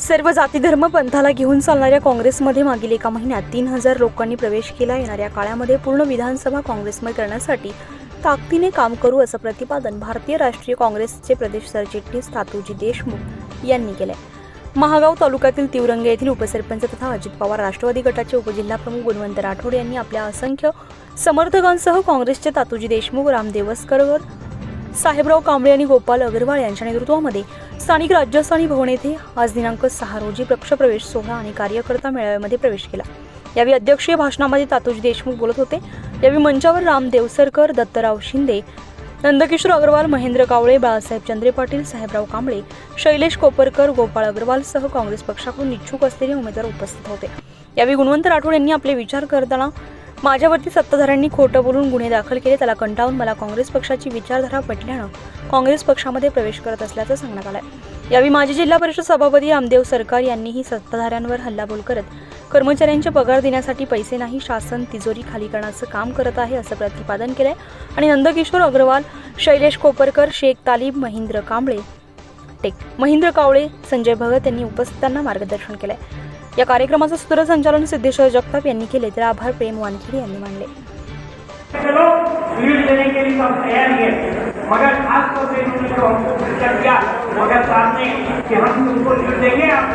सर्व जाती धर्म पंथाला घेऊन चालणाऱ्या काँग्रेसमध्ये मागील एका महिन्यात तीन हजार लोकांनी प्रवेश केला. येणाऱ्या काळामध्ये पूर्ण विधानसभा काँग्रेसमध्ये करण्यासाठी ताकदीने काम करू असं प्रतिपादन भारतीय राष्ट्रीय काँग्रेसचे प्रदेश सरचिटणीस तातूजी देशमुख यांनी केले महागाव तालुक्यातील तिवरंगे येथील उपसरपंच तथा अजित पवार राष्ट्रवादी गटाचे उपजिल्हाप्रमुख गुणवंत राठोड यांनी आपल्या असंख्य समर्थकांसह काँग्रेसचे तातूजी देशमुख राम देवसकरवर साहेबराव कांबळे आणि गोपाल अग्रवाल यांच्या नेतृत्वामध्ये स्थानिक राज्यस्थानी भवन येथे आज दिनांक सहा रोजी पक्षप्रवेश सोहळा आणि कार्यकर्ता मेळाव्यामध्ये प्रवेश केला. यावेळी अध्यक्षीय भाषणामध्ये तातोजी देशमुख बोलत होते. यावेळी मंचावर राम देवसरकर दत्तराव शिंदे नंदकिशोर अग्रवाल महेंद्र कावळे बाळासाहेब चंद्रे पाटील साहेबराव कांबळे शैलेश कोपरकर गोपाळ अग्रवालसह काँग्रेस पक्षाकडून इच्छुक असलेले उमेदवार उपस्थित होते. यावेळी गुणवंत राठोड यांनी आपले विचार करताना माझ्यावरती सत्ताधाऱ्यांनी खोटं बोलून गुन्हे दाखल केले त्याला कंटाळून मला काँग्रेस पक्षाची विचारधारा पटल्यानं काँग्रेस पक्षामध्ये प्रवेश करत असल्याचं सांगण्यात आलंय. यावेळी माजी जिल्हा परिषद सभापती रामदेव सरकार यांनीही सत्ताधाऱ्यांवर हल्लाबोल करत कर्मचाऱ्यांचे पगार देण्यासाठी पैसे नाही शासन तिजोरी खाली करण्याचं काम करत आहे असं प्रतिपादन केलंय. आणि नंदकिशोर अग्रवाल शैलेश कोपरकर शेख तालिब महेंद्र कांबळे टेक महेंद्र कावळे संजय भगत यांनी उपस्थितांना मार्गदर्शन केलंय. या कार्यक्रमाचं सूत्रसंचालन सिद्धेश्वर जगताप यांनी केले तर आभार प्रेम वानखेडे यांनी मानले. चलो देने के हमको प्रेशर मगर साहब ने कि हम तुमको लीड देंगे आप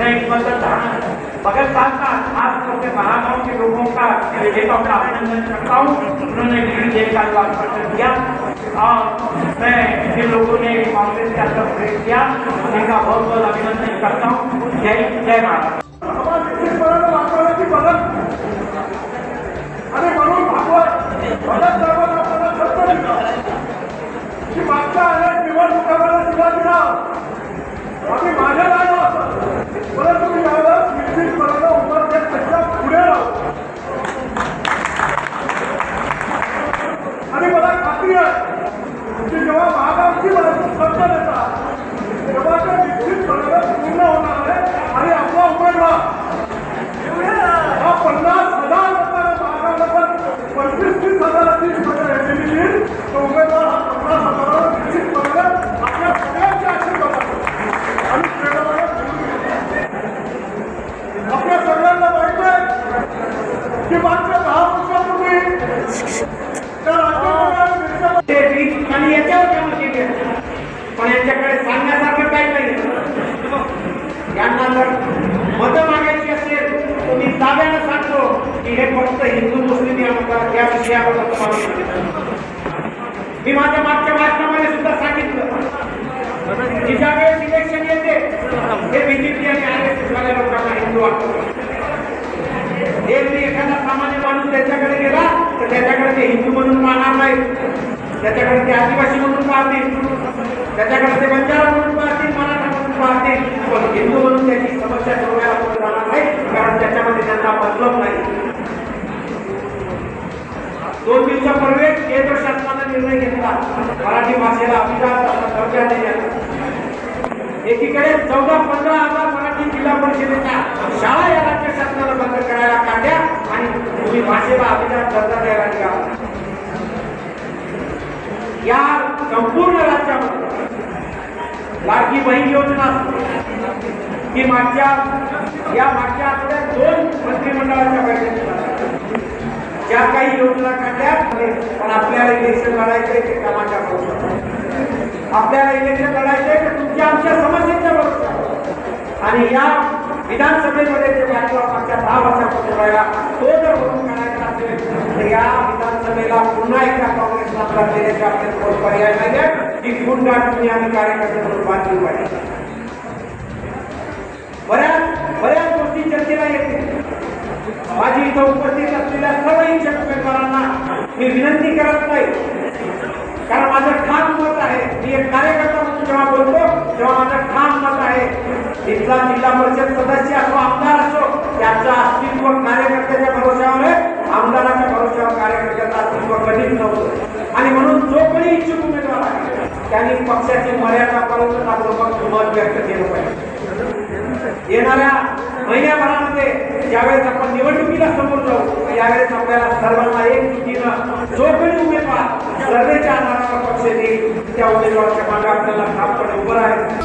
नहीं मतलब मगर साहब का खास तौर से महागांव के लोगों का अभिनंदन करता हूँ। उन्होंने लीड देने का जो आश्वासन दिया और मैं जिन लोगों ने कांग्रेस के अंदर प्रेस किया। उनका बहुत बहुत अभिनंदन करता हूँ। जय जय महाराज आणि मला खात्री आहे की जेव्हा महागावची सत्ता देतात तेव्हा ते निश्चितपणानं पूर्ण होणार आहे आणि आपला उमेदवार. हा पण यांच्याकडे सांगण्यासारखं काही नाही. यांना जर मतं मागायची असेल तर मी दाव्यानं सांगतो की हे फक्त हिंदू मुस्लिम या मता- या विषयावर मतं मागू मी माझ्या मागच्या भाषणामध्ये सुद्धा सांगितलं. की ज्यावेळेस इलेक्शन येते. हे बीजेपी आणि आर एस एसवाल्या लोकांना हिंदू वाटतो. एरवी एखादा सामान्य माणूस त्याच्याकडे गेला तर त्याच्याकडे ते हिंदू म्हणून मानणार नाही त्याच्याकडे ते आदिवासी म्हणून पाहतील. त्याच्याकडे ते बंजारा म्हणून पाहतील मराठा म्हणून पाहतील. पण हिंदू म्हणून त्याची समस्या सोडवायला पुढे जाणार नाही कारण त्याच्यामध्ये त्यांना मतलब नाही. दोन दिवसापूर्वी केंद्र शासनाने निर्णय घेतला. मराठी भाषेला अभिजात दर्जा देण्याचा एकीकडे चौदा पंधरा हजार मराठी जिल्हा परिषदेच्या शाळा या राज्य शासनाला बंद करायला काढल्या आणि तुम्ही भाषेला अभिजात दर्जा द्यायला निघाला. संपूर्ण राज्यामध्ये. लाडकी बहीण योजना ही की मागच्या या मागच्या आठवड्यात दोन मंत्रिमंडळाच्या बैठकी ज्या काही योजना काढल्या पण आपल्याला इलेक्शन लढायचंय ते कामाच्या भरोशावर. आपल्याला इलेक्शन लढायचंय तर तुमच्या आमच्या समस्येच्या बरोबर आणि या विधानसभेमध्ये जे बाजूला मागच्या दहा वर्षापासून राहिला तो जर म्हणून तर या विधानसभेला पुन्हा एकदा काँग्रेसला त्रास देण्याचे आपले कोण पर्याय नाही की गुणगाठ तुम्ही आम्ही कार्यकर्ते म्हणून बांधली पाहिजे बऱ्याच बऱ्याच गोष्टी चर्चेला येते माझी इथं उपस्थित असलेल्या सर्व इच्छुक उमेदवारांना मी विनंती करत नाही. कारण माझं ठाम मत आहे. मी एक कार्यकर्ता म्हणून जेव्हा बोलतो तेव्हा माझं ठाम मत आहे. इथला जिल्हा परिषद सदस्य असो आमदार असो त्याचं अस्तित्व कार्यकर्त्याच्या भरोशावर आहे. आमदाराच्या भरोशावर कार्यकर्त्यांना अस्तित्व कधीच नव्हतं आणि म्हणून जो कोणी इच्छुक उमेदवार आहे त्यांनी पक्षाची मर्यादा पर्यंत आपलं मत व्यक्त केलं पाहिजे. येणाऱ्या महिन्याभरामध्ये ज्यावेळेस आपण निवडणुकीला समोर जाऊ यावेळेस आपल्याला सर्वांना एक युतीनं जो कोणी उमेदवार सर्वेच्या आधारावर पक्ष देईल त्या उमेदवाराच्या मागे आपल्याला ठामपणे उभं आहे